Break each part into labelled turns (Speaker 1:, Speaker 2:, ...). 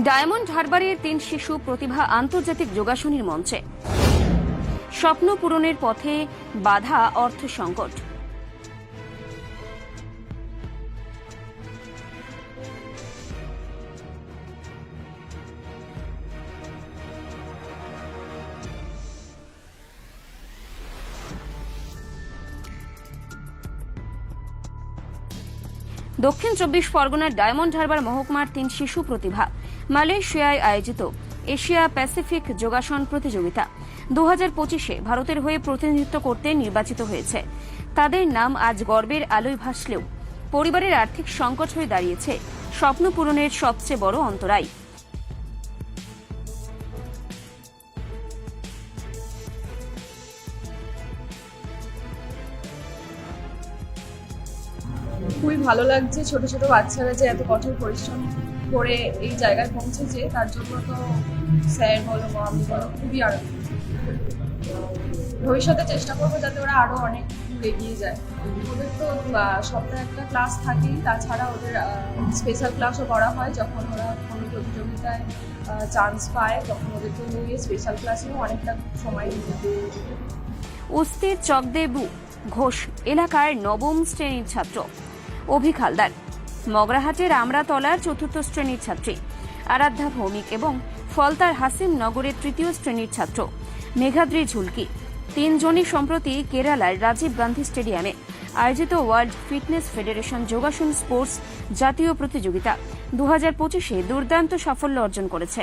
Speaker 1: Diamond হারবারের তিন শিশু প্রতিভা আন্তর্জাতিক যোগাসনের মঞ্চে। স্বপ্ন পূরণের পথে বাধা অর্থ সংকট। দক্ষিণ চব্বিশ পরগনার ডায়মন্ড হারবার মহকুমার তিন শিশু প্রতিভা মালয়েশিয়ায় আয়োজিত এশিয়া প্যাসিফিক যোগাসন প্রতিযোগিতা। দু হাজার পঁচিশে ভারতের হয়ে প্রতিনিধিত্ব করতে নির্বাচিত হয়েছে। তাদের নাম আজ গর্বের আলোয় ভাসলেও পরিবারের আর্থিক সংকট হয়ে দাঁড়িয়েছে। স্বপ্ন পূরণের সবচেয়ে বড় অন্তরায়।
Speaker 2: খুবই ভালো লাগছে ছোট ছোট বাচ্চারা যে এত কঠোর পরিশ্রম করে এই জায়গায় পৌঁছে পৌঁছেছে তার জন্য তো স্যার বলো বা আমি বলো, খুবই আনন্দ। ভবিষ্যতে চেষ্টা করব যাতে ওরা আরও অনেক দূর এগিয়ে যায়। ওদের তো সপ্তাহে একটা ক্লাস থাকেই, তাছাড়া ওদের স্পেশাল ক্লাসও করা হয় যখন ওরা কোনো প্রতিযোগিতায় চান্স পায়, তখন ওদেরকে নিয়ে স্পেশাল ক্লাসেও অনেকটা সময় দিতে।
Speaker 1: উস্তির চকদেবু ঘোষ এলাকার নবম শ্রেণির ছাত্র অভিক হালদার মগরাহাটের আমরাতলার চতুর্থ শ্রেণির ছাত্রী, আরাধ্যা ভৌমিক এবং ফলতার হাসিম নগরের তৃতীয় শ্রেণির ছাত্র, মেঘাদ্রি ঝুলকি। তিনজনই সম্প্রতি কেরালার রাজীব গান্ধী স্টেডিয়ামে আয়োজিত ওয়ার্ল্ড ফিটনেস ফেডারেশন যোগাসন স্পোর্টস জাতীয় প্রতিযোগিতা দু হাজার পঁচিশে দুর্দান্ত সাফল্য অর্জন করেছে।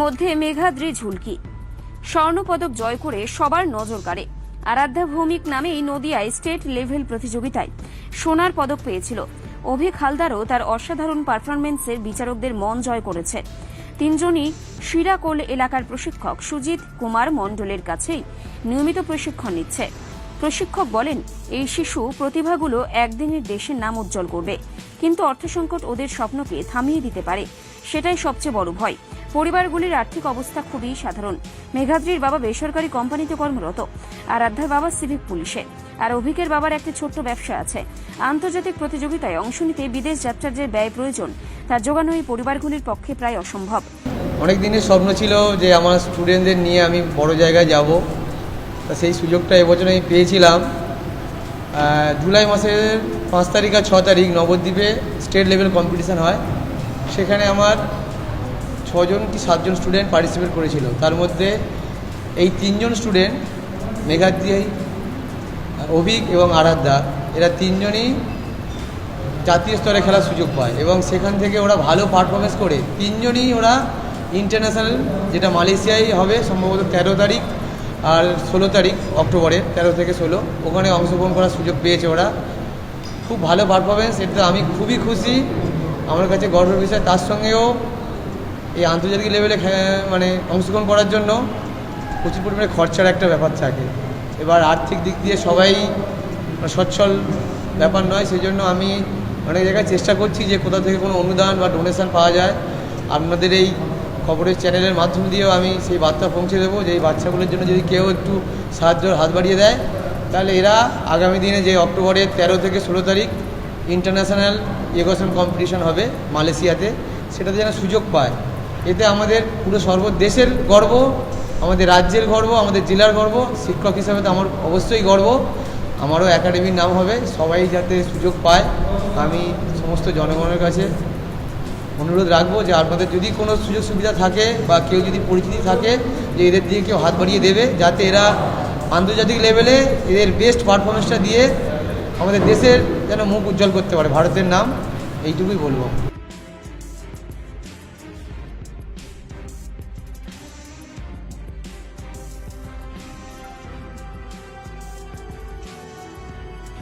Speaker 1: মধ্যে মেঘাদ্রি ঝুলকি। স্বর্ণপদক জয় করে সবার নজর কাড়ে। আরাধ্যা ভৌমিক নামেই নদিয়ায় স্টেট লেভেল প্রতিযোগিতায় সোনার পদক পেয়েছিল। অভিক হালদারও তার অসাধারণ পারফরমেন্সের বিচারকদের মন জয় করেছে। তিনজনই শিরাকোল এলাকার প্রশিক্ষক সুজিত কুমার মণ্ডলের কাছেই নিয়মিত প্রশিক্ষণ নিচ্ছে। প্রশিক্ষক বলেন, এই শিশু প্রতিভাগুলো একদিনের দেশের নাম উজ্জ্বল করবে। কিন্তু অর্থসংকট ওদের স্বপ্নকে থামিয়ে দিতে পারে, সেটাই সবচেয়ে বড় ভয়। পরিবারগুলির আর্থিক অবস্থা খুবই সাধারণ। মেঘাদ্রির বাবা বেসরকারি কোম্পানিতে কর্মরত, আর আধ্যার বাবা সিভিক পুলিশে। আর অভিকের বাবার একটি ছোট্ট ব্যবসা আছে। আন্তর্জাতিক প্রতিযোগিতায় অংশ নিতে বিদেশ যাত্রার যে ব্যয় প্রয়োজন, তা যোগানো এই পরিবারগুলির পক্ষে প্রায় অসম্ভব।
Speaker 3: অনেক দিনের স্বপ্ন ছিল যে আমার স্টুডেন্টদের নিয়ে আমি বড় জায়গায় যাব। তা সেই সুযোগটা এবছর আমি পেয়েছিলাম। জুলাই মাসের পাঁচ তারিখ আর ছ তারিখ নবদ্বীপে স্টেট লেভেল কম্পিটিশান হয়। সেখানে আমার ছজন কি সাতজন স্টুডেন্ট পার্টিসিপেট করেছিল। তার মধ্যে এই তিনজন স্টুডেন্ট মেঘাদ্রি, অভিক এবং আরাধ্যা, এরা তিনজনই জাতীয় স্তরে খেলার সুযোগ পায় এবং সেখান থেকে ওরা ভালো পারফরমেন্স করে। তিনজনই ওরা ইন্টারন্যাশনাল যেটা মালয়েশিয়ায় হবে সম্ভবত তেরো তারিখ আর ষোলো তারিখ অক্টোবরের তেরো থেকে ষোলো। ওখানে অংশগ্রহণ করার সুযোগ পেয়েছে ওরা। খুব ভালো পারফরমেন্স এটা আমি খুবই খুশি। আমার কাছে গর্বের বিষয়, তার সঙ্গেও এই আন্তর্জাতিক লেভেলে মানে অংশগ্রহণ করার জন্য প্রচুর পরিমাণে খরচার একটা ব্যাপার থাকে। এবার আর্থিক দিক দিয়ে সবাই মানে সচ্ছল ব্যাপার নয় সেই জন্য আমি অনেক জায়গায় চেষ্টা করছি যে কোথা থেকে কোনো অনুদান বা ডোনেশন পাওয়া যায়। আপনাদের এই খবরের চ্যানেলের মাধ্যম দিয়েও আমি সেই বার্তা পৌঁছে দেবো যে এই বাচ্চাগুলোর জন্য যদি কেউ একটু সাহায্য হাত বাড়িয়ে দেয়, তাহলে এরা আগামী দিনে যে অক্টোবরের তেরো থেকে ষোলো তারিখ ইন্টারন্যাশনাল ইয়োগাসন কম্পিটিশন হবে মালয়েশিয়াতে, সেটাতে যেন সুযোগ পায়। এতে আমাদের পুরো সর্ব দেশের গর্ব, আমাদের রাজ্যের গর্ব, আমাদের জেলার গর্ব, শিক্ষক হিসাবে তো আমার অবশ্যই গর্ব। আমারও একাডেমির নাম হবে, সবাই যাতে সুযোগ পায়, আমি সমস্ত জনগণের কাছে অনুরোধ রাখব যে আপনাদের যদি কোনো সুযোগ সুবিধা থাকে বা কেউ যদি পরিচিতি থাকে, যে এদের দিয়ে কেউ হাত বাড়িয়ে দেবে, যাতে এরা আন্তর্জাতিক লেভেলে এদের বেস্ট পারফরমেন্সটা দিয়ে আমাদের দেশের যেন মুখ উজ্জ্বল করতে পারে। ভারতের নাম, এইটুকুই বলব।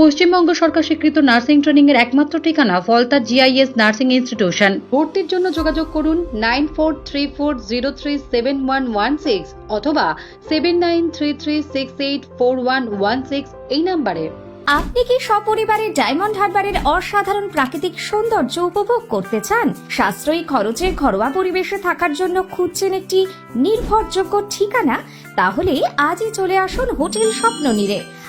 Speaker 4: পশ্চিমবঙ্গ সরকার স্বীকৃত নার্সিং ট্রেনিং এর একমাত্র ঠিকানা ফলতা জিআইএস নার্সিং ইনস্টিটিউশন। ভর্তির জন্য যোগাযোগ করুন nine four three four zero three seven one one six অথবা seven nine three three six eight four one one six এই নাম্বারে।
Speaker 5: আপনি কি সপরিবারে ডায়মন্ড হারবারের অসাধারণ প্রাকৃতিক সৌন্দর্য উপভোগ করতে চান? সাশ্রয়ী খরচে ঘরোয়া পরিবেশে থাকার জন্য খুঁজছেন একটি নির্ভরযোগ্য ঠিকানা? তাহলে আজই চলে আসুন হোটেল স্বপ্ন নীরে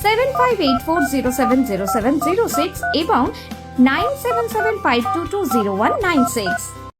Speaker 5: seven five eight four zero seven zero seven zero six এবং nine seven seven five two two zero one nine six